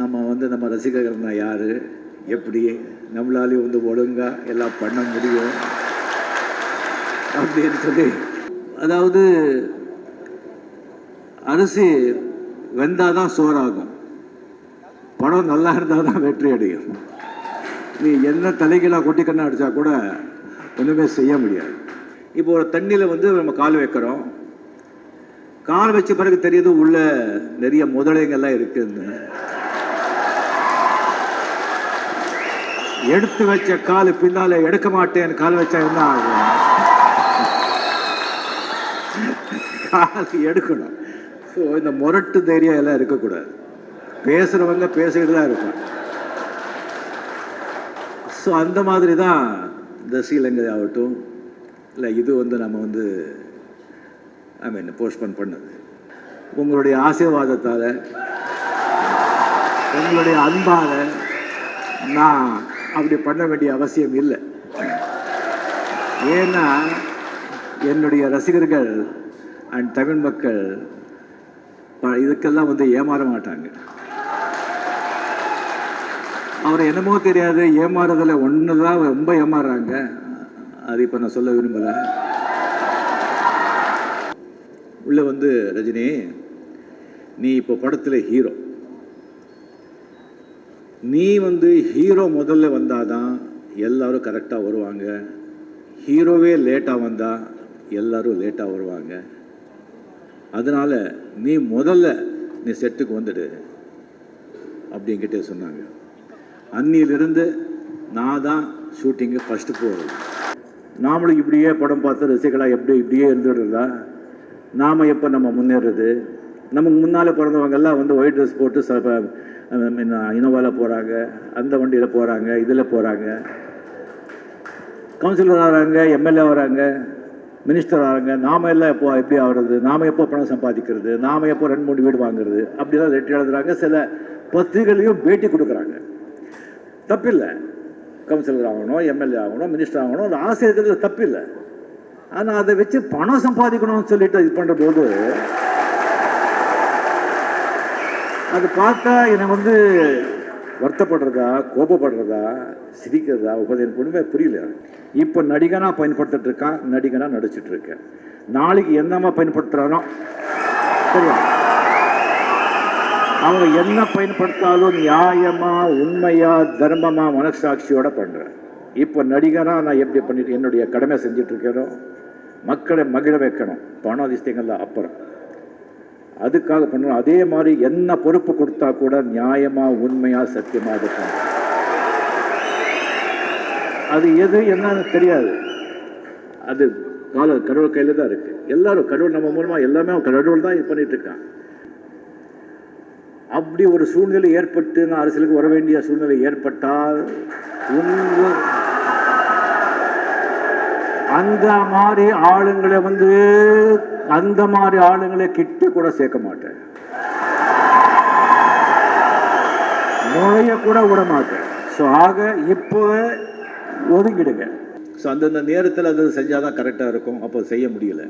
நம்ம வந்து நம்ம ரசிகர்கள்னா யார்? எப்படி? நம்மளாலேயும் வந்து ஒழுங்காக எல்லாம் பண்ண முடியும் அப்படின்னு சொல்லி அதாவது அரிசி வெந்தால் தான் சோறாகும். படம் நல்லா இருந்தால் தான் வெற்றி அடையும் நீ என்ன தலைகளாக கொட்டிக்கண்ணா அடித்தா கூட ஒன்றுமே செய்ய முடியாது. இப்போ ஒரு தண்ணியில் வந்து நம்ம கால் வைக்கிறோம். கால் வச்ச பிறகு தெரியுது உள்ள நிறைய முதலைங்கள்லாம் இருக்குதுன்னு எடுத்து வச்ச கால் பின்னால எடுக்க மாட்டேன் கால் வச்சா என்ன ஆகும்? கால் எடுக்கணும். ஸோ இந்த முரட்டு தைரியம் எல்லாம் இருக்கக்கூடாது. பேசுகிறவங்க பேசிக்கிட்டு தான் இருப்பாங்க. ஸோ அந்த மாதிரி தான் இந்த ஸ்ரீலங்கை ஆகட்டும் இல்லை இது வந்து நம்ம வந்து ஐ மீன் போஸ்ட்போன் பண்ணது. உங்களுடைய ஆசீர்வாதத்தால் உங்களுடைய அன்பால் நான் அப்படி பண்ண வேண்டிய அவசியம் இல்லை. ஏன்னா என்னுடைய ரசிகர்கள் அண்ட் தமிழ் மக்கள் ப- இதுக்கெல்லாம் வந்து ஏமாற மாட்டாங்க. அவர் என்னமோ தெரியாது ஏமாறுறதுல ஒன்று தான் ரொம்ப ஏமாறுறாங்க. அது இப்போ நான் சொல்ல விரும்பலை. உள்ள வந்து ரஜினி நீ இப்போ படத்தில் ஹீரோ நீ வந்து ஹீரோ முதல்ல வந்தாதான் எல்லாரும் கரெக்டாக வருவாங்க. ஹீரோவே லேட்டாக வந்தால் எல்லாரும் லேட்டாக வருவாங்க. அதனால் நீ முதல்ல நீ செட்டுக்கு வந்துடு அப்படிங்கிட்டே சொன்னாங்க. அன்னியிலிருந்து நான் தான் ஷூட்டிங்கு ஃபஸ்ட்டு போகிறது நாமளும் இப்படியே படம் பார்த்து ரசிகளாக எப்படி இப்படியே இருந்துடுறதா? நாம் எப்போ நம்ம முன்னேறது? நமக்கு முன்னால் பிறந்தவங்கெல்லாம் வந்து ஒயிட் ட்ரெஸ் போட்டு ச இனோவாவில் போகிறாங்க அந்த வண்டியில் போகிறாங்க இதில் போகிறாங்க கவுன்சிலர் வராங்க எம்எல்ஏ வராங்க மினிஸ்டர் வராங்க நாம எல்லாம் எப்போ எப்படி ஆகுறது? நாம எப்போ பணம் சம்பாதிக்கிறது? நாம எப்போ ரெண்டு மூணு வீடு வாங்குறது? அப்படிலாம் லெட்டர் எழுதுறாங்க. சில பத்திரிகைகளையும் பேட்டி கொடுக்குறாங்க. தப்பில்லை. கவுன்சிலர் ஆகணும் எம்எல்ஏ ஆகணும் மினிஸ்டர் ஆகணும் அந்த ஆசை இருக்கிறது தப்பில்லை. ஆனால் அதை வச்சு பணம் சம்பாதிக்கணும்னு சொல்லிட்டு இது பண்ணுற போது அது பார்த்தா எனக்கு வந்து வருத்தப்படுறதா கோபப்படுறதா சிரிக்கிறதா உபதேசம் ஒன்றுமே புரியல. இப்போ நடிகனாக பயன்படுத்திட்டு இருக்கான் நடிகனாக நடிச்சிட்டு இருக்கேன். நாளைக்கு என்னமா பயன்படுத்துகிறானோ சரியா? அவங்க என்ன பயன்படுத்தாலும் நியாயமா உண்மையா தர்மமா மனசாட்சியோட பண்றேன். இப்போ நடிகனா நான் எப்படி பண்ணிட்டு என்னுடைய கடமை செஞ்சுட்டு மக்களை மகிழ வைக்கணும். பணம் அதிர்ஷ்டங்கள்ல அப்புறம். அதுக்காக பண்ணணும் அதே மாதிரி என்ன பொறுப்பு கொடுத்தா கூட நியாயமா உண்மையா சத்தியமா இருக்கும் அது எது என்னன்னு தெரியாது. அது கால கடவுள் கையில தான் இருக்கு. எல்லாரும் கடவுள் நம்ம மூலமா எல்லாமே கடவுள் தான் இது பண்ணிட்டு இருக்கான். அப்படி ஒரு சூழ்நிலை ஏற்பட்டு நான் அரசியலுக்கு வர வேண்டிய சூழ்நிலை ஏற்பட்டால் அந்த மாதிரி ஆளுங்களை வந்து அந்த மாதிரி ஆளுங்களை கிட்ட கூட சேர்க்க மாட்டேன். நுழைய கூட விட மாட்டேன். ஸோ ஆக இப்போ ஒதுங்கிடுங்க. ஸோ அந்தந்த நேரத்தில் அது செஞ்சால் தான் கரெக்டாக இருக்கும். அப்போ செய்ய முடியல.